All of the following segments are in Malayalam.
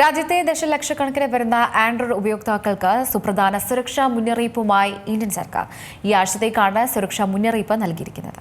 രാജ്യത്തെ ദശലക്ഷക്കണക്കിന് വരുന്ന ആൻഡ്രോയിഡ് ഉപയോക്താക്കൾക്ക് സുപ്രധാന സുരക്ഷാ മുന്നറിയിപ്പുമായി ഇന്ത്യൻ സർക്കാർ. ഈ ആഴ്ചത്തേക്കാണ് സുരക്ഷാ മുന്നറിയിപ്പ് നൽകിയിരിക്കുന്നത്.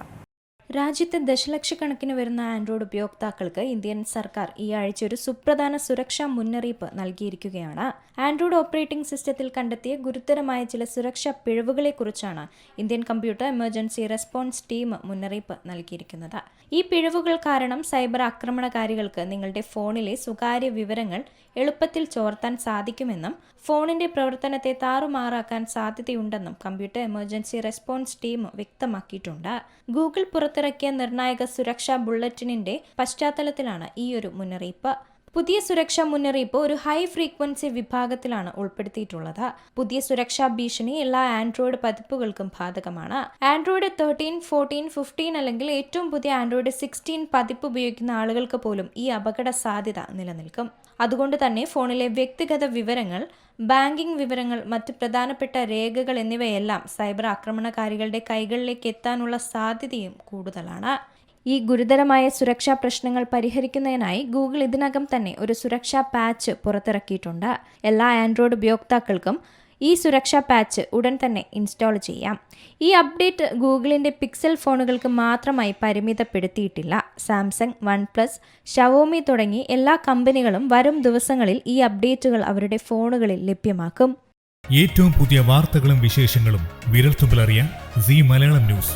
രാജ്യത്തെ ദശലക്ഷക്കണക്കിന് വരുന്ന ആൻഡ്രോയിഡ് ഉപയോക്താക്കൾക്ക് ഇന്ത്യൻ സർക്കാർ ഈ ആഴ്ച ഒരു സുപ്രധാന സുരക്ഷാ മുന്നറിയിപ്പ് നൽകിയിരിക്കുകയാണ്. ആൻഡ്രോയിഡ് ഓപ്പറേറ്റിംഗ് സിസ്റ്റത്തിൽ കണ്ടെത്തിയ ഗുരുതരമായ ചില സുരക്ഷാ പിഴവുകളെക്കുറിച്ചാണ് Indian computer emergency response team മുന്നറിയിപ്പ് നൽകിയിരിക്കുന്നത്. ഈ പിഴവുകൾ കാരണം സൈബർ ആക്രമണകാരികൾക്ക് നിങ്ങളുടെ ഫോണിലെ സ്വകാര്യ വിവരങ്ങൾ എളുപ്പത്തിൽ ചോർത്താൻ സാധിക്കുമെന്നും ഫോണിന്റെ പ്രവർത്തനത്തെ താറുമാറാക്കാൻ സാധ്യതയുണ്ടെന്നും കമ്പ്യൂട്ടർ എമർജൻസി റെസ്പോൺസ് ടീം വ്യക്തമാക്കിയിട്ടുണ്ട്. ഗൂഗിൾ പുറത്തിറക്കിയ നിർണായക സുരക്ഷാ ബുള്ളറ്റിനിന്റെ പശ്ചാത്തലത്തിലാണ് ഈയൊരു മുന്നറിയിപ്പ്. പുതിയ സുരക്ഷാ മുന്നറിയിപ്പ് ഒരു ഹൈ ഫ്രീക്വൻസി വിഭാഗത്തിലാണ് ഉൾപ്പെടുത്തിയിട്ടുള്ളത്. പുതിയ സുരക്ഷാ ഭീഷണി എല്ലാ ആൻഡ്രോയിഡ് പതിപ്പുകൾക്കും ബാധകമാണ്. ആൻഡ്രോയിഡ് തേർട്ടീൻ ഫോർട്ടീൻ ഫിഫ്റ്റീൻ അല്ലെങ്കിൽ ഏറ്റവും പുതിയ ആൻഡ്രോയിഡ് സിക്സ്റ്റീൻ പതിപ്പ് ഉപയോഗിക്കുന്ന ആളുകൾക്ക് പോലും ഈ അപകട സാധ്യത നിലനിൽക്കും. അതുകൊണ്ട് തന്നെ ഫോണിലെ വ്യക്തിഗത വിവരങ്ങൾ ബാങ്കിംഗ് വിവരങ്ങൾ മറ്റ് പ്രധാനപ്പെട്ട രേഖകൾ എന്നിവയെല്ലാം സൈബർ ആക്രമണകാരികളുടെ കൈകളിലേക്ക് എത്താനുള്ള സാധ്യതയും കൂടുതലാണ്. ഈ ഗുരുതരമായ സുരക്ഷാ പ്രശ്നങ്ങൾ പരിഹരിക്കുന്നതിനായി ഗൂഗിൾ ഇതിനകം തന്നെ ഒരു സുരക്ഷാ പാച്ച് പുറത്തിറക്കിയിട്ടുണ്ട്. എല്ലാ ആൻഡ്രോയിഡ് ഉപയോക്താക്കൾക്കും ഈ സുരക്ഷാ പാച്ച് ഉടൻ തന്നെ ഇൻസ്റ്റാൾ ചെയ്യാം. ഈ അപ്ഡേറ്റ് ഗൂഗിളിന്റെ പിക്സൽ ഫോണുകൾക്ക് മാത്രമായി പരിമിതപ്പെടുത്തിയിട്ടില്ല. സാംസങ് വൺ പ്ലസ് ഷവോമി തുടങ്ങി എല്ലാ കമ്പനികളും വരും ദിവസങ്ങളിൽ ഈ അപ്ഡേറ്റുകൾ അവരുടെ ഫോണുകളിൽ ലഭ്യമാക്കും. ഏറ്റവും പുതിയ വാർത്തകളും വിശേഷങ്ങളും വിരൽത്തുമ്പിലറിയാൻ സി മലയാളം ന്യൂസ്.